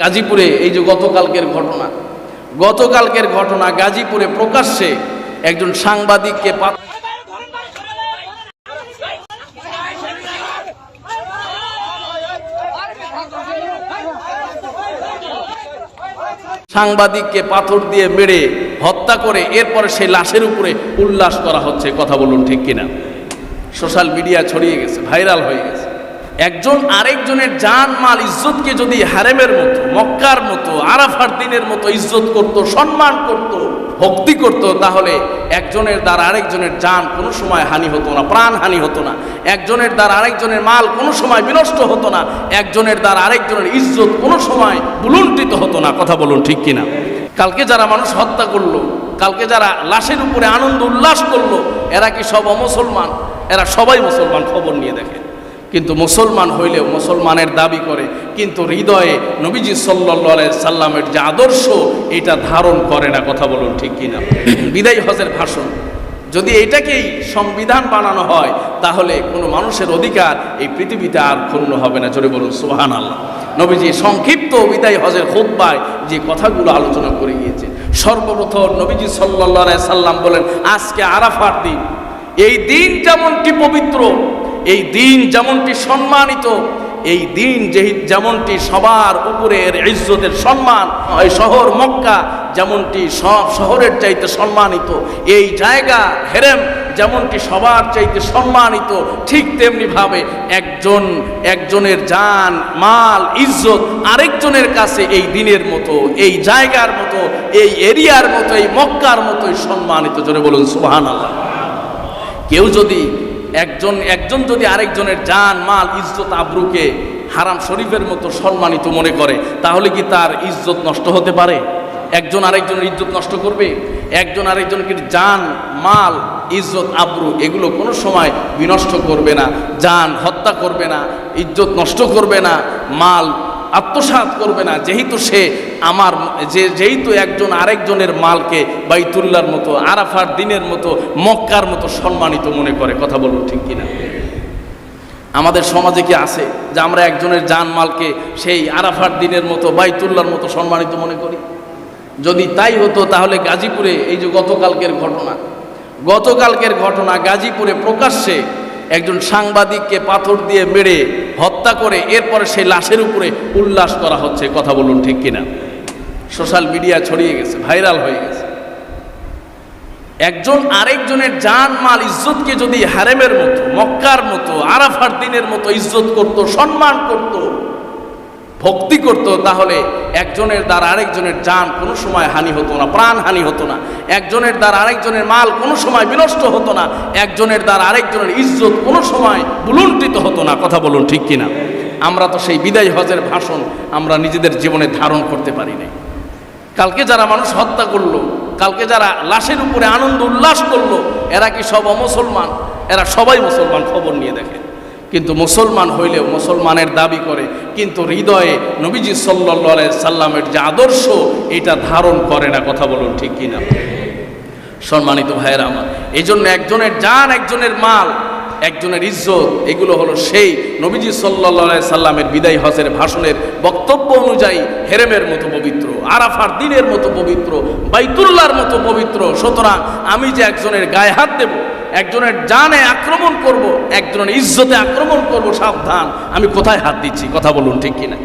গাজীপুরে এই যে গতকালকের ঘটনা গতকালকের ঘটনা গাজীপুরে প্রকাশ্যে একজন সাংবাদিককে সাংবাদিককে পাথর দিয়ে মেরে হত্যা করে এরপরে সেই লাশের উপরে উল্লাস করা হচ্ছে, কথা বলুন ঠিক কিনা। সোশ্যাল মিডিয়া ছড়িয়ে গেছে, ভাইরাল হয়ে গেছে। একজন আরেকজনের জান, মাল, ইজ্জতকে যদি হারেমের মতো, মক্কার মতো, আরাফার দিনের মতো ইজ্জত করত, সম্মান করত, ভক্তি করত, তাহলে একজনের দ্বারা আরেকজনের জান কোনো সময় হানি হতো না, প্রাণ হানি হতো না। একজনের দ্বারা আরেকজনের মাল কোনো সময় বিনষ্ট হতো না, একজনের দ্বারা আরেকজনের ইজ্জত কোনো সময় বুলুণ্ঠিত হতো না, কথা বলুন ঠিক কিনা? কালকে যারা মানুষ হত্যা করল, কালকে যারা লাশের উপরে আনন্দ উল্লাস করল, এরা কি সব অমুসলমান? এরা সবাই মুসলমান, খবর নিয়ে দেখে কিন্তু মুসলমান হইলেও মুসলমানের দাবি করে, কিন্তু হৃদয়ে নবীজি সাল্লা সাল্লামের যে আদর্শ, এটা ধারণ করে না, কথা বলুন ঠিক কিনা? বিদায় হজের ভাষণ, যদি এটাকেই সংবিধান বানানো হয়, তাহলে কোনো মানুষের অধিকার এই পৃথিবীতে আর ক্ষুণ্ণ হবে না, জোরে বলুন সুহান আল্লাহ নবীজি সংক্ষিপ্ত বিদায় হজের খোদ্বায় যে কথাগুলো আলোচনা করে গিয়েছে, সর্বপ্রথম নবীজি সাল্লা সাল্লাম বলেন, আজকে আরাফার দিন, এই দিন যেমনটি পবিত্র এই দিন যেমনটি সম্মানিত, এই দিন যেমনটি সবার উপরের ইজ্জতের সম্মান, এই শহর মক্কা যেমনটি সব শহরের চাইতে সম্মানিত, এই জায়গা হেরেম যেমনটি সবার চাইতে সম্মানিত, ঠিক তেমনি ভাবে একজন, একজনের জান, মাল, ইজ্জত আরেকজনের কাছে এই দিনের মতো, এই জায়গার মতো, এই এরিয়ার মতো, এই মক্কার মতোই সম্মানিত। জোরে বলুন সুবহান আল্লাহ কেউ যদি একজন একজন যদি আরেকজনের জান, মাল, ইজ্জত, আব্রুকে হারাম শরীফের মতো সম্মানিত মনে করে, তাহলে কি তার ইজ্জত নষ্ট হতে পারে? একজন আরেকজনের ইজ্জত নষ্ট করবে? একজন আরেকজনকে জান, মাল, ইজ্জত, আব্রু, এগুলো কোনো সময় বিনষ্ট করবে না। জান হত্যা করবে না, ইজ্জত নষ্ট করবে না, মাল আত্মসাৎ করবে না, যেহেতু সে আমার যে, যেহেতু একজন আরেকজনের মালকে বাইতুল্লার মতো, আরাফার দিনের মতো, মক্কার মতো সম্মানিত মনে করে, কথা বলুন ঠিক কিনা? আমাদের সমাজে কি আছে যে আমরা একজনের জান মালকে সেই আরাফার দিনের মতো, বাইতুল্লার মতো সম্মানিত মনে করি? যদি তাই হতো, তাহলে গাজীপুরে এই যে গতকালকের ঘটনা গতকালকের ঘটনা গাজীপুরে প্রকাশ্যে একজন সাংবাদিককে পাথর দিয়ে মেরে হত্যা করে এরপরে সেই লাশের উপরে উল্লাস করা হচ্ছে, কথা বলুন ঠিক কিনা। সোশ্যাল মিডিয়া ছড়িয়ে গেছে, ভাইরাল হয়ে গেছে। একজন আরেকজনের জান, মাল, ইজ্জতকে যদি হারেমের মতো, মক্কার মতো, আরাফার দিনের মতো ইজ্জত করত, সম্মান করত ভক্তি করত, তাহলে একজনের দ্বারা আরেকজনের জান কোনো সময় হানি হতো না, প্রাণ হানি হতো না। একজনের দ্বারা আরেকজনের মাল কোনো সময় বিনষ্ট হতো না, একজনের দ্বারা আরেকজনের ইজ্জত কোনো সময় বুলুণ্ঠিত হতো না, কথা বলুন ঠিক কিনা? আমরা তো সেই বিদায় হজের ভাষণ আমরা নিজেদের জীবনে ধারণ করতে পারি নাই। কালকে যারা মানুষ হত্যা করল, কালকে যারা লাশের উপরে আনন্দ উল্লাস করল, এরা কি সব অমুসলমান? এরা সবাই মুসলমান, খবর নিয়ে দেখে কিন্তু মুসলমান হইলেও মুসলমানের দাবি করে, কিন্তু হৃদয়ে নবীজি সাল্লা সাল্লামের যে আদর্শ, এটা ধারণ করে না। কথা বলুন ঠিক কিনা? সম্মানিত ভাইয়েরা আমার এই জন্য একজনের যান একজনের মাল, একজনের ইজ্জত, এগুলো হলো সেই নবীজি সাল্লা সাল্লামের বিদায় হজের ভাষণের বক্তব্য অনুযায়ী হেরেমের মতো পবিত্র, আরাফার দিনের মতো পবিত্র বাইতুল্লার মতো পবিত্র। সুতরাং আমি যে একজনের গায়ে হাত দেব, একজনের জানে আক্রমণ করব, একজনের ইজ্জতে আক্রমণ করব, সাবধান। আমি কোথায় হাত দিচ্ছি? কথা বলুন ঠিক কিনা?